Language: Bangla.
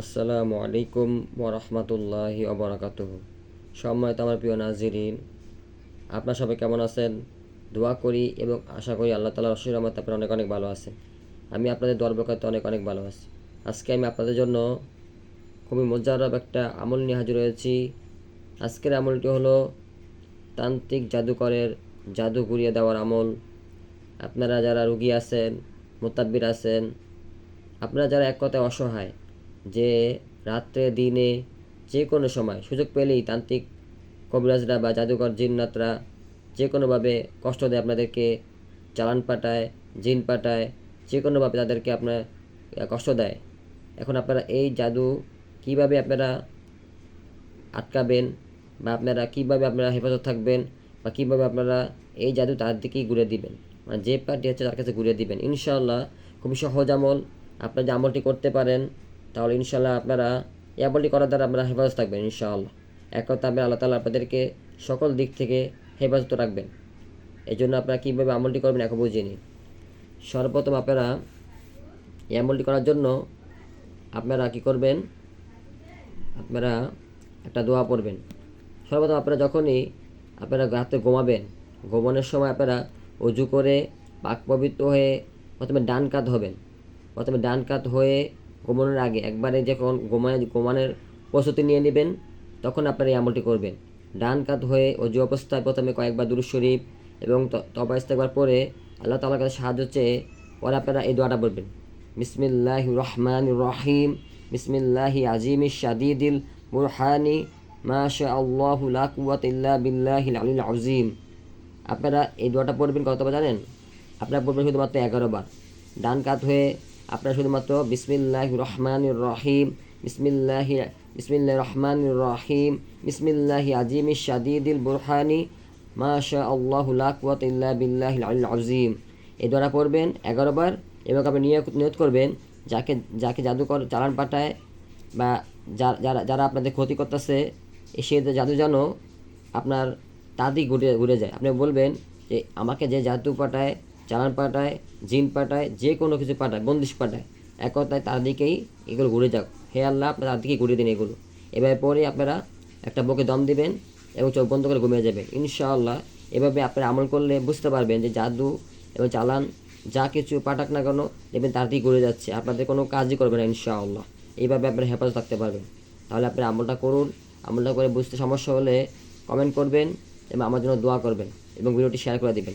আসসালামু আলাইকুম ওরহমতুল্লাহি অবরাকাত সম্মানিত আমার প্রিয় নাজিরিন, আপনার সবাই কেমন আছেন? দোয়া করি এবং আশা করি আল্লাহ তালার অশীর রহমত আপনার অনেক অনেক ভালো আছেন। আমি আপনাদের দরবকাতে অনেক অনেক ভালো আছি। আজকে আমি আপনাদের জন্য খুবই মজারব একটা আমল নিয়ে হাজির হয়েছি। আজকের আমলটি হলো তান্ত্রিক জাদুকরের জাদু ঘুরিয়ে দেওয়ার আমল। আপনারা যারা রুগী আছেন, মোতাব্বির আছেন, আপনারা যারা এক কথায় অসহায় যে রাত্রে, দিনে যে কোনো সময় সুযোগ পেলেই তান্ত্রিক কবিরাজরা বা জাদুকর জিন্নাতরা যে কোনোভাবে কষ্ট দেয় আপনাদেরকে, চালান পাঠায় জিন পাঠায় যে কোনোভাবে তাদেরকে আপনার কষ্ট দেয়। এখন আপনারা এই জাদু কীভাবে আপনারা আটকাবেন বা আপনারা কীভাবে আপনারা হেফাজত থাকবেন বা কীভাবে আপনারা এই জাদু তার দিকেই ঘুরে দিবেন? মানে যে পার্টি আছে তার কাছে ঘুরে দিবেন। ইনশাআল্লাহ খুবই সহজ আমল। আপনারা যে আমলটি করতে পারেন তাহলে ইনশাল্লাহ আপনারা এই আমলটি করার দ্বারা আপনারা হেফাজত থাকবেন, ইনশাআল্লাহ। এক কথা আমি আল্লাহ তালা আপনাদেরকে সকল দিক থেকে হেফাজত রাখবেন। এই জন্য আপনারা কীভাবে আমলটি করবেন এখন বুঝিয়ে নিন। সর্বপ্রথম আপনারা এই আমলটি করার জন্য আপনারা কি করবেন? আপনারা একটা দোয়া পড়বেন। সর্বপ্রথম আপনারা যখনই আপনারা রাতে ঘুমাবেন, ঘুমানোর সময় আপনারা অজু করে পাক পবিত্র হয়ে প্রথমে ডান কাত হবেন। প্রথমে ডান কাত হয়ে ঘুমানোর আগে একবারে যখন ঘুমায়, ঘুমানোর প্রস্তুতি নিয়ে নেবেন, তখন আপনারা এই আমলটি করবেন। ডান কাত হয়ে অজু অবস্থায় প্রথমে কয়েকবার দুরু শরীফ এবং তবা একবার পরে আল্লাহ তালার কাছে সাহায্য চেয়ে পরে আপনারা এই দোয়াটা বলবেন। বিসমিল্লাহ রহমান রহিম। বিসমিল্লাহি আজিম শাদিদিল বুরহানি মাশা আল্লাহ কুয়াত ইল্লা বিল্লাহিল আলিল আজিম আপনারা এই দোয়াটা পড়বেন কতবার জানেন? আপনারা পড়বেন শুধুমাত্র এগারো বার। ডান কাত হয়ে আপনারা শুধুমাত্র বিসমিল্লাহ রহমান রহিম, বিসমিল্লাহি বিসমিল্লাহ রহমান রহিম বিসমিল্লাহি আজিম শাদিদিল বুরহানি মাশা আল্লাহ লা কুয়াত ইল্লা বিল্লাহিল আলিল আজিম এই দোয়াটা পড়বেন, এগারো বার, এবং আপনি নিয়োগ নিয়ত করবেন, যাকে যাকে জাদুকর চালান পাঠায় বা যারা যারা আপনাদের ক্ষতি করতেছে, সে জাদু যেন আপনার তাদি ঘুরে ঘুরে যায়। আপনি বলবেন যে, আমাকে যে জাদু পাঠায় চালান পাঠায়, জিন পাঠায়, যে কোনো কিছু পাঠায়, বন্দিশ পাঠায়। এক কথায় তার দিকেই এগুলো ঘুরে যাক। হে আল্লাহ, আপনার তার দিকেই ঘুরে দিন এগুলো। এবার পরে আপনারা একটা বুকে দম দিবেন এবং চোখ বন্ধ করে ঘুমিয়ে যাবেন। ইনশাআল্লাহ, এভাবে আপনারা আমল করলে বুঝতে পারবেন যে জাদু এবং চালান যা কিছু পাঠাক না কেন, দেখবেন তার দিকে ঘুরে যাচ্ছে। আপনাদের কোনো কাজই করবে না, ইনশাআল্লাহ। এইভাবে আপনারা হেফাজত থাকতে পারবেন। তাহলে আপনারা আমলটা করুন। আমলটা করে বুঝতে সমস্যা হলে কমেন্ট করবেন এবং আমার জন্য দোয়া করবেন এবং ভিডিওটি শেয়ার করে দিবেন।